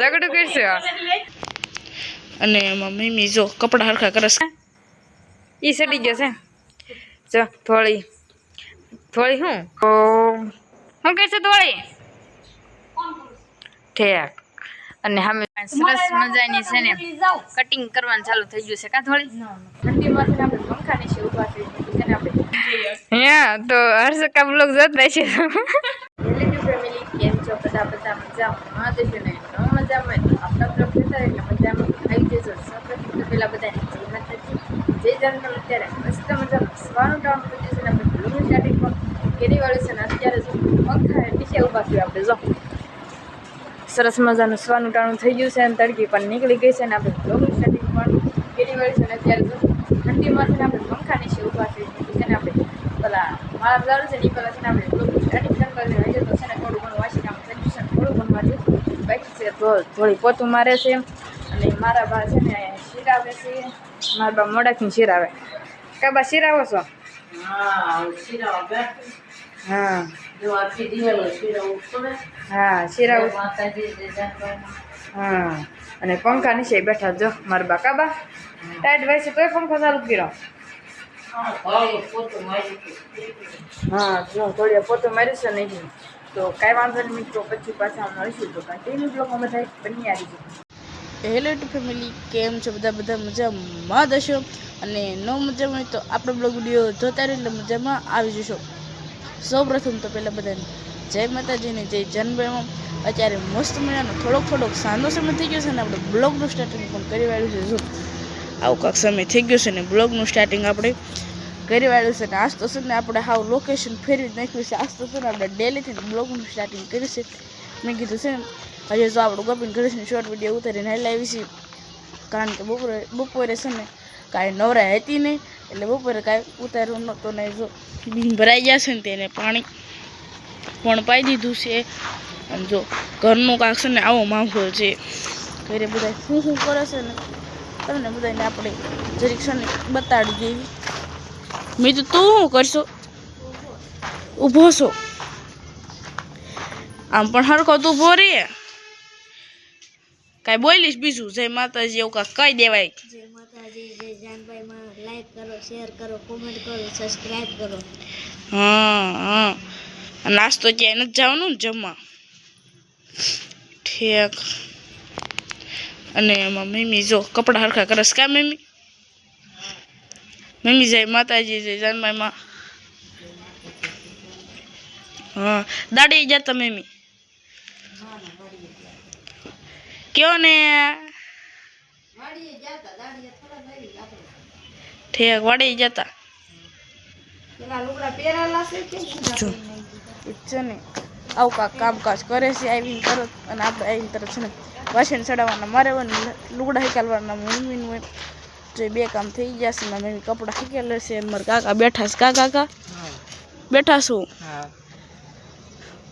રગડું કરશે અને મમ્મી જો કપડા હરખા કરે એ સડી ગયો છે. જો થોડી થોડી શું શું કહેશે થોડી ઠેક. અને સામે સરસ મજાની છે ને કટિંગ કરવાનું ચાલુ થઈ ગયું છે. કા થોડી ઠંડીમાં છે આપણે તો હર્ષકા બ્લોગ જોતા છો. બધા બધા મજામાં દેશો ને મજામાં આપણા બ્લોગ એટલે મજામાં આવી જશો સૌપ્રથમ તો પહેલા બધાને જય માતાજી અત્યારે મસ્ત મજામાં સ્વાનું ટાઉન થઈ જશે ને આપણે બ્લોગનું સ્ટાર્ટિંગ પણ કેરી વાળું છે ને અત્યારે જો પંખા નીચે ઊભા થયું આપણે જો સરસ મજાનું સ્વાનું ટાણું થઈ ગયું છે અને તડકી પણ નીકળી ગઈ છે ને આપણે બ્લોગનું સ્ટાર્ટિંગ પણ કેરી વાળું છે ને અત્યારે ઠંડીમાં ને આપણે પંખા નીચે ઊભા થઈ છે ને આપણે પેલા મારા બ્લાઉઝ છે ને એ પેલા છે ને આપણે બ્લોગનું સ્ટાર્ટિંગ કરવા છે તો છે ને થોડું ઘણું ઘણું વાંચ્યું બાકી છે. થોડી પોતું મારે છે અને મારા બા છે ને શિરાવે છે. મારા બા મોડાથી શિરાવે. કા બા શિરાવો છો? હા હા. શિરાવું હા અને પંખા નીચે બેઠા જો મારા બા. કાબા ટાઈટ વાય છે તોય પંખો ચાલુ કર્યો? હા જો થોડી પોતું માર્યું છે નહીં તો કાંઈ વાંધો નહીં મિત્રો, પછી પાછા મળીશું તો કન્ટિન્યુ બ્લોગમાં બધા બની આવી જશે હેલો ટુ ફેમિલી, કેમ છો બધા? બધા મજામાં દશો અને ન મજામાં હોય તો આપણો બ્લોગ વીડિયો જોતા રહે એટલે મજામાં આવી જશો. સૌ પ્રથમ તો પહેલાં બધાને જય માતાજીને જય જન્મ અત્યારે મસ્ત મજાનો થોડોક થોડોક સાંજો સમય થઈ ગયો છે ને આપણે બ્લોગનું સ્ટાર્ટિંગ પણ કરી વાળ્યું છે. જો, આવું કાંક સમય થઈ ગયો છે ને બ્લોગનું સ્ટાર્ટિંગ આપણે કરી વાળ્યું છે ને આજ તો છે ને આપણે હાવ લોકેશન ફેરવી નાખ્યું છે. આજ તો છે ને આપણે ડેલીથી બ્લોગનું સ્ટાર્ટિંગ કર્યું છે. મેં કીધું છે ને, હજી જો આપણું ગોપીન ઘરેથી શોર્ટ વીડિયો ઉતારીને હાલ આવી છે કારણ કે બપોરે બપોરે છે ને કાંઈ નવરાય હતી નહીં, એટલે બપોરે કાંઈ ઉતાર્યું નહોતો ને જો બીન ભરાઈ ગયા છે ને તેને પાણી. પણ પાઈ દીધું છે. અને જો ઘરનું કાંક છે ને આવો માહોલ છે. ઘરે બધા શું શું કરે છે ને, તમને બધાને આપણે જરીક છે ને બતાડી દેવી મેં તો તું શું કરશો? ઊભો છો. આમ પણ હરખો તું ઊભો રે કાંઈ બોલીશ બીજું? જય માતાજી એવું કાંઈ કહી દેવાય. જય માતાજી જય જાનભાઈમાં. લાઈક કરો શેર કરો કોમેન્ટ કરો સબસ્ક્રાઇબ કરો. હા હા. નાસ્તો ક્યાંય નથી જવાનું ને જમવા. ઠીક. અને એમાં મમ્મી જો કપડાં હરખા કરસ કા મમ્મી? મમ્મી જય માતાજી જય જાનમાઈમાં હા દાડી જતા મમ્મી. કયો ને? ઠેક વાડી જતા. છે ને આવું કાંક કામકાજ કરે છે આવીને તરત અને આપણે આવીને તરત છે ને વાસણ ચડાવવાના મારે હોય ને લુગડા હિકાલવાના મમ્મીનું હોય જો બે કામ થઈ ગયા છે મારી મમ્મી કપડાં હિકેલે છે, મારા કાકા બેઠા છે. કા કાકા? બેઠા છું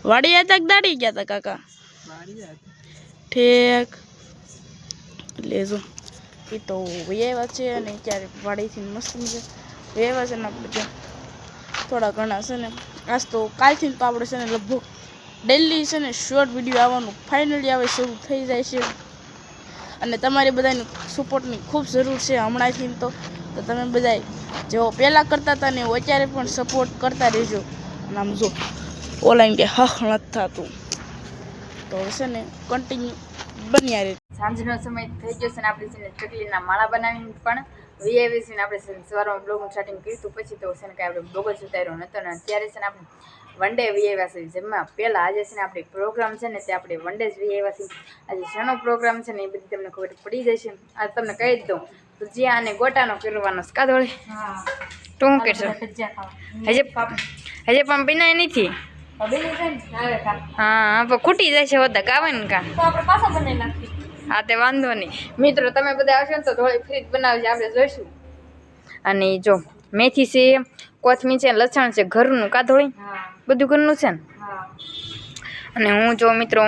વાડી હતા કે દાડી ગયા હતા, કાકા? ઠેક. લેજો એ તો વ્યવા છે અને ક્યારે વાડીથી મસ્ત મજા. વ્યવા છે ને ત્યાં. થોડા ઘણા છે ને. આજ તો કાલથી તો આપણે છે ને લગભગ ડેલી છે ને શોર્ટ વીડિયો આવવાનું. ફાઇનલી આવે શરૂ થઈ જાય છે. અને તમારી બધાની સપોર્ટની ખૂબ જરૂર છે હમણાંથી તો. તો તમે બધા જેઓ પહેલાં કરતા હતા ને અત્યારે પણ સપોર્ટ કરતા રહેજો. આમ જો ઓનલાઈન કે હહ નથી થતું. તો છે ને કન્ટિન્યુ બન્યા રહે સાંજનો સમય થઈ ગયો છે ને આપણે છે ને ચકલીના માળા બનાવીને પણ વીઆઈવી છે ને આપણે સવારમાં બ્લોગનું સ્ટાર્ટિંગ કર્યું હતું. પછી તો છે ને કાંઈ આપણે બ્લોગ જ ઉતાર્યો નહોતો ને અત્યારે છે ને આપણે વન ડે વીઆઈવા છે જેમાં પહેલાં આજે છે ને આપણે પ્રોગ્રામ છે ને તે આપણે વન ડે જ વીઆઈવા છે આજે શાનો પ્રોગ્રામ છે ને એ બધી તમને ખબર પડી જશે. આ તમને કહી જ દઉં. તો જે અને ગોટાનો કરવાનો છે. ટૂંક દોડે તું શું કરશો હજી હજી પણ પીનાય નથી? હા પણ ખૂટી છે હોતા કાવે ને કા? હા તે વાંધો નહીં. મિત્રો તમે બધા આવશો ને તો થોડી ફ્રીજ બનાવજો. આપણે જોઈશું. અને જો મેથી છે કોથમી છે લસણ છે ઘરનું. કાધોળી બધું ઘરનું છે ને? અને હું જો મિત્રો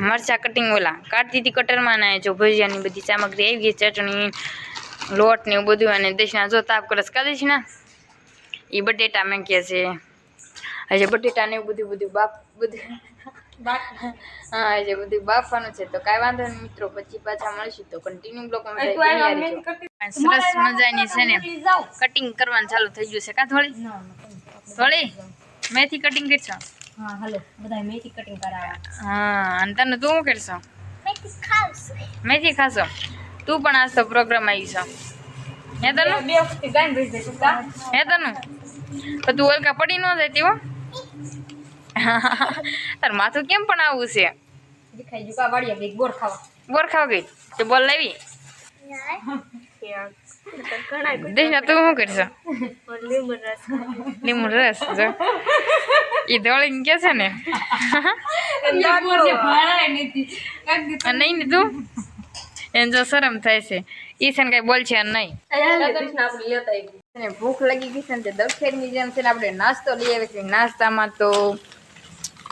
મરચા કટિંગ ઓલા કાઢતી હતી કટરમાં ને જો ભજીયાની બધી સામગ્રી આવી ગઈ ચટણી લોટ ને એવું બધું અને દેશના જો તાપ કરસ કાઢી છે ને? એ બટેટા મેં કહે છે હજે બટેટા ને એવું બધું બધું બાપ બધું હા એ બધું બાફવાનું છે તો કાંઈ વાંધો નહીં મિત્રો પછી પાછા મળશું. તો કન્ટિન્યુ બ્લોગમાં સરસ મજાની છે ને કટિંગ કરવાનું ચાલુ થઈ ગયું છે. કા થોડી થોડી મેથી કટિંગ કરશો? હા હાલો બધા મેથી કટિંગ કરાવવા હા અને તને તું શું કરશો? મેથી ખાશો? તું પણ આજ તો પ્રોગ્રામ આવી છો હે તનું? હે તનુ? તો તું ઓલકા પડી ન જતી હો. તાર માથું કેમ પણ આવું છે? દેખાઈ જુકા વાડિયા બેગ બોર ખાવા. બોર ખાવા ગઈ? તો બોલ લાવી. દેશના તું શું કરશો લીંબુ રસ જો એ ધોળીને કે છે ને નહીં ને તું એને જો શરમ થાય છે ઈ છે ને કઈ બોલ છે નહીં અને ભૂખ લાગી ગઈ છે ને તે દક્ષિણની જેમ છે ને આપણે નાસ્તો લઈ આવે છે નાસ્તામાં તો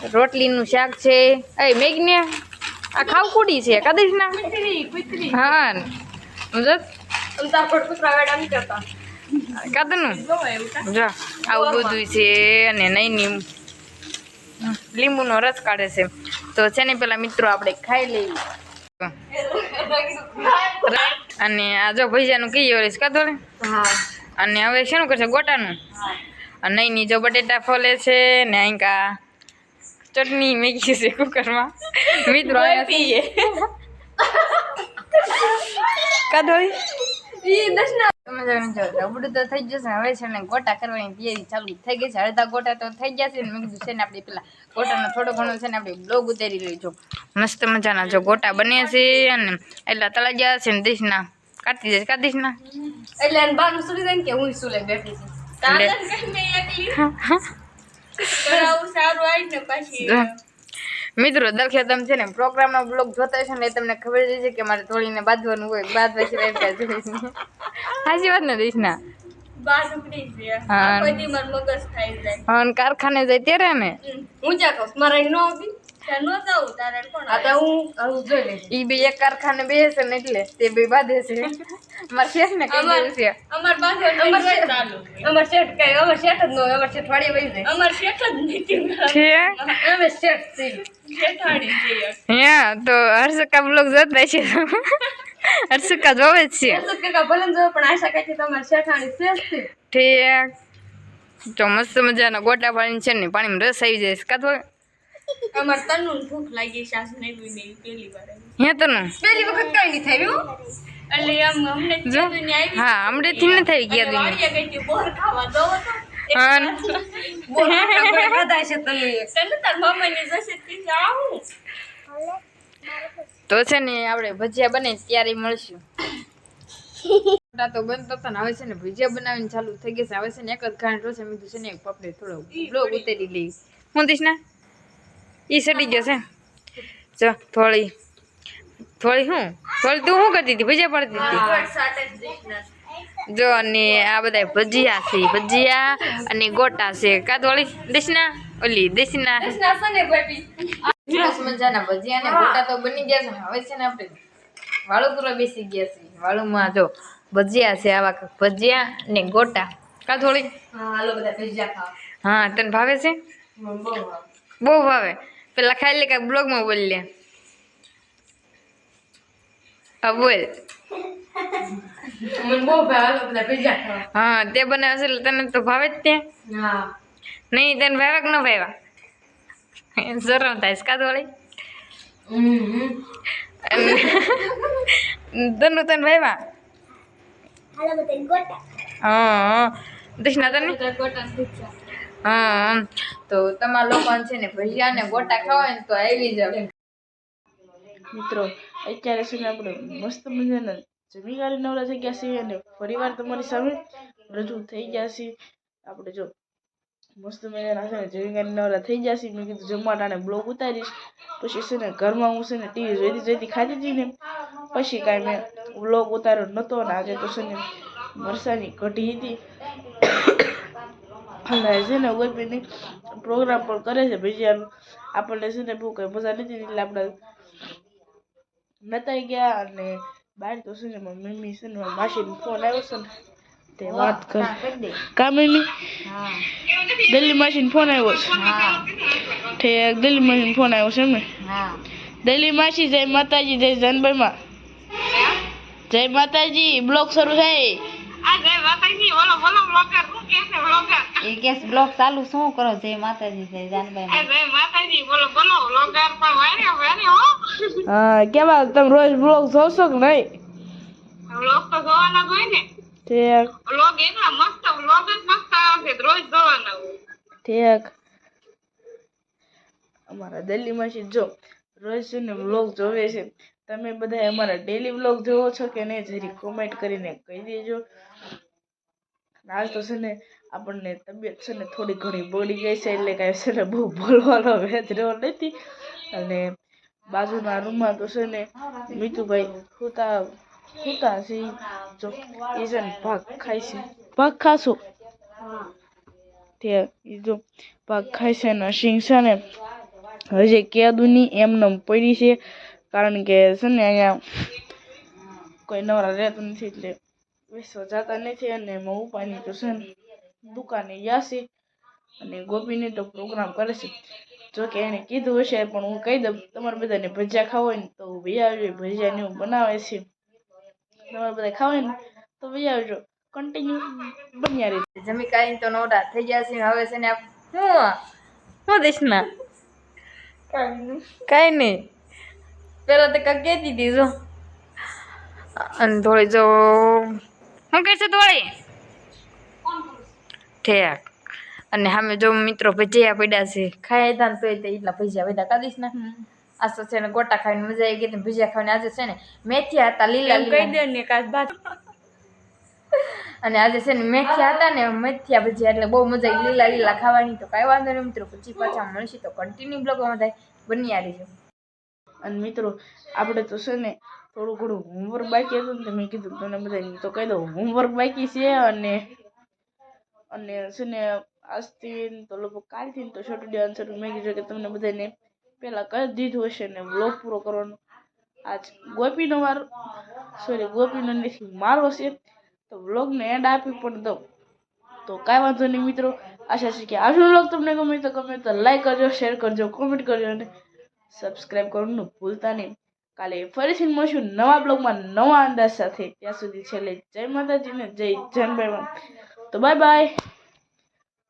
રોટલીનું શાક છે એ મેઘને આ ખાવ કુડી છે કદીશ ના હા સમજો કદનું જો આવું બધું છે અને નહીં ની લીંબુનો રસ કાઢે છે. તો છે ને પેલા મિત્રો આપણે ખાઈ લઈએ. અને આ જો ભજીયાનું કઈ રહીશ કાં થોડે અને હવે શેનું કરશે? ગોટાનું? નહીં ની જો બટેટા ફોલે છે ને અહીં કા ચટણી મેગી છે કુકરમાં. મિત્રો અહીંયા જો રબડું તો થઈ જશે હવે છે ને ગોટા કરવાની તૈયારી ચાલુ થઈ ગઈ છે. અડધા ગોટા તો થઈ ગયા છે ને મેં કીધું છે ને આપણે પેલા ગોટાનો થોડો ઘણો છે ને આપણે બ્લોગ ઉતારી લઈશું મસ્ત મજાના જો ગોટા બને છે અને એટલા તળા ગયા છે ને દેશના. કાઢતી જશે કાઢ દેશના? એટલે એને બારનું સુલી જાય કે હું સુલે બેઠી છું. મિત્રો દરખે તમે છે ને પ્રોગ્રામનો બ્લોગ જોતા હશો ને એ તમને ખબર જ છે કે મારે થોડીને બાંધવાનું હોય. બાદ પછી રહેતા જોઈશ સાચી વાત ને દિશના કારખાને જાય ત્યારે ને? હું જા કહું મારે ન આવતી? ત્યાં ન જાઉં તારે કોણ આ તો હું હું જોઈ લઈશ. ઈ બે એક કારખાને બેસે ને એટલે તે બે બાંધે છે. મારે શેઠ ને કહી દેવું છે. અમાર બાજુ અમાર ચાલુ અમાર શેઠ કઈ અમાર શેઠ જ ન અમાર શેઠ વાડી વઈ જાય. અમાર શેઠ જ નથી છે? અમે શેઠ છીએ. હા? તો હર્ષકા બ્લોગ જોતા છે. હર્ષકા જોવે જ છે. શું ભલે ને પણ આશા કહે છે તમારે શેઠાણી શેઠ છે ઠીક. તો મસ્ત મજાના ગોટા પાણીને છે ને પાણીમાં રસ આવી જાય છે. કાં અમાર તનુન ભૂખ લાગી સાસ ને પી પેલી વાર હે તને પેલી વખત કઈ નહીં થાય એટલે આમ અમને જો ને આવી હા હમણાંથી ન થઈ ગયા દુનિયા વાડીએ ગઈ બોર ખાવા દો તો બોર છે તમે તને તાર મામાની જશે તે આવું. તો છે ને આપણે ભજીયા બને ત્યારે મળશું. તો બનતો હતો ને હવે છે ને ભજીયા બનાવીને ચાલુ થઈ ગયા છે. હવે છે ને એક જ ઘાણ રોશે મેં છે ને એક પપડે થોડો બ્લોગ ઉતારી લઈ હું દઈશ ને ઈ સડી જશે છે. જો થોડી થોડી શું? થોડી તું શું કરતી હતી? ભજીયા પડતી હતી? જો અને આ બધા ભજીયા છે. ભજીયા અને ગોટા છે. કા થોડી દેશના? ઓલી દેશના. મજાના ભજીયા ને ગોટા તો બની ગયા છે. હવે છે ને આપણે વાળું બેસી ગયા છે. વાળુમાં જો ભજીયા છે આવા ભજીયા ને ગોટા. કા થોડી હા હા તને ભાવે છે? બહુ ભાવે. પેલા ખાઈ લે કાંઈક બ્લોગમાં બોલી લે. હા બોલ. હા તે બનાવે છે એટલે તને તો ભાવે જ ત્યાં હા. નહીં તને ભાવે કે ન ભાવ્યા શરમ થાય કાદ કા તનુ હમ તને તને ભાવ્યા? હા દર્શના તને? હા તો તમારા લોકો છે ને ભજીયા ને ગોટા ખાવા ને તો આવી જાવ. મિત્રો, અત્યારે છે ને આપણે મસ્ત મજાના જમી નવરા થઈ ગયા છીએ અને ફરીવાર તમારી સામે રજૂ થઈ ગયા છીએ. આપણે જો મસ્ત મજાના છે ને જમી નવરા થઈ ગયા છીએ. મેં કીધું જમવાટાને બ્લોગ ઉતારીશ. પછી છે ને ઘરમાં હું છે ને ટીવી જોઈતી જોઈતી ખાતી હતી ને પછી કાંઈ મેં બ્લોગ ઉતાર્યો નહોતો ને આજે તો છે ને વરસાદની કઢી હતી. અને છે ને કોઈ પ્રોગ્રામ પણ કરે છે. ભજીયાનો આપણને છે ને બહુ કંઈ મજા નથી. એટલે આપણે નતાઈ ગયા અને બહાર તો છે ને મમ્મી છે ને માસીનો ફોન આવ્યો છે ને તે વાત કર. કા મમ્મી? દિલ્હી માસીનો ફોન આવ્યો છે. ઠેક દિલ્હીમાં ફોન આવ્યો છે એમને દિલ્હી માસી જય માતાજી જય જનભાઈમાં જય માતાજી બ્લોક શરૂ થાય. એ કેસ બ્લોગ ચાલુ શું કરો જય માતાજી જય જાનભાઈ હા. કેવા તમે રોજ બ્લોગ જોશો કે નહીં? ઠેક. ઠેક. અમારા દિલ્હીમાં છે જો રોજ છે ને બ્લોગ જોવે છે. તમે બધા અમારા ડેલી વ્લોગ જોવો છો કે નહીં, જરી કોમેન્ટ કરીને કહી દેજો. આજ તો છે ને, આપણને તબિયત છે ને થોડી ઘણી બગડી ગઈ છે, એટલે કાંઈ છે ને બહુ બોલવાનો વેધરો નથી. અને બાજુના રૂમમાં તો છે ને, મીતુભાઈ ખૂતા ખૂતા છે. જો, એ છે ને ભાગ ખાય છે. ભાગ ખાશો? તે જો, ભાગ ખાય છે ને સિંગ છે ને, હજી કેદુની એમને પડી છે. કારણ કે છે ને અહીંયા કોઈ નવરા રહેતું નથી એટલે વિશ્વ જતા નથી અને એમાં ઉપાની તો છે ને દુકાને ગયા છે અને ગોપીને તો પ્રોગ્રામ કરે છે. જો કે એણે કીધું હશે પણ હું કહી દઉં તમારે બધાને ભજીયા ખાવા હોય ને તો ભાઈ આવજો ભજીયા ને એવું બનાવે છે. તમારે બધા ખાવા હોય ને તો ભાઈ આવજો. કન્ટિન્યુ બન્યા રીતે જમી કાઢીને તો નવરા થઈ ગયા છે હવે છે ને હું હું દેશના કાંઈ નહીં. પેલા તો કાંઈક કહેતી હતી જો અને થોડી જો શું કહે થોડી ઠેક અને સામે જો મિત્રો ભજીયા પડ્યા છે ખાઈ હતા ને તોય એટલા ભજીયા પડ્યા કાઢીશ ને આ તો છે ને ગોટા ખાઈને મજા આવી ગઈ ભજીયા ખાઈને આજે છે ને મેથિયા હતા લીલા લીલા ને કાચ બાદ અને આજે છે ને મેથિયા હતા ને મેથિયા ભજીયા એટલે બહુ મજા આવી લીલા લીલા ખાવાની તો કાંઈ વાંધો નહીં મિત્રો પછી પાછા મળશે તો કન્ટિન્યુ બ્લોગમાં થાય બની આવી અને મિત્રો, આપણે તો છે ને થોડું ઘણું હોમવર્ક બાકી હતું ને મેં કીધું તમને બધાને તો કહી દઉં હોમવર્ક બાકી છે અને અને છે ને આજથી તો લગભગ કાલથી તો સેટરડે આન્સર મેં કીધું કે તમને બધાને પહેલાં કહી દીધું હશે ને વ્લોગ પૂરો કરવાનો. આજ ગોપીનો વાર સોરી ગોપીનો નથી, મારો છે. તો વ્લોગને એન્ડ આપી પણ દઉં. તો કાંઈ વાંધો નહીં મિત્રો, આશા છે કે આજનો બ્લોગ તમને ગમે તો ગમે તો લાઈક કરજો શેર કરજો કોમેન્ટ કરજો અને સબસ્ક્રાઈબ કરવાનું ભૂલતા નહીં. કાલે ફરીથી મળશું નવા બ્લોગમાં નવા અંદાજ સાથે. ત્યાં સુધી છેલ્લે જય માતાજીને જય જનભાઈમાં તો બાય બાય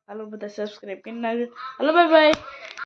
હાલો બધા સબસ્ક્રાઈબ કરી નાખજો. હાલો બાય બાય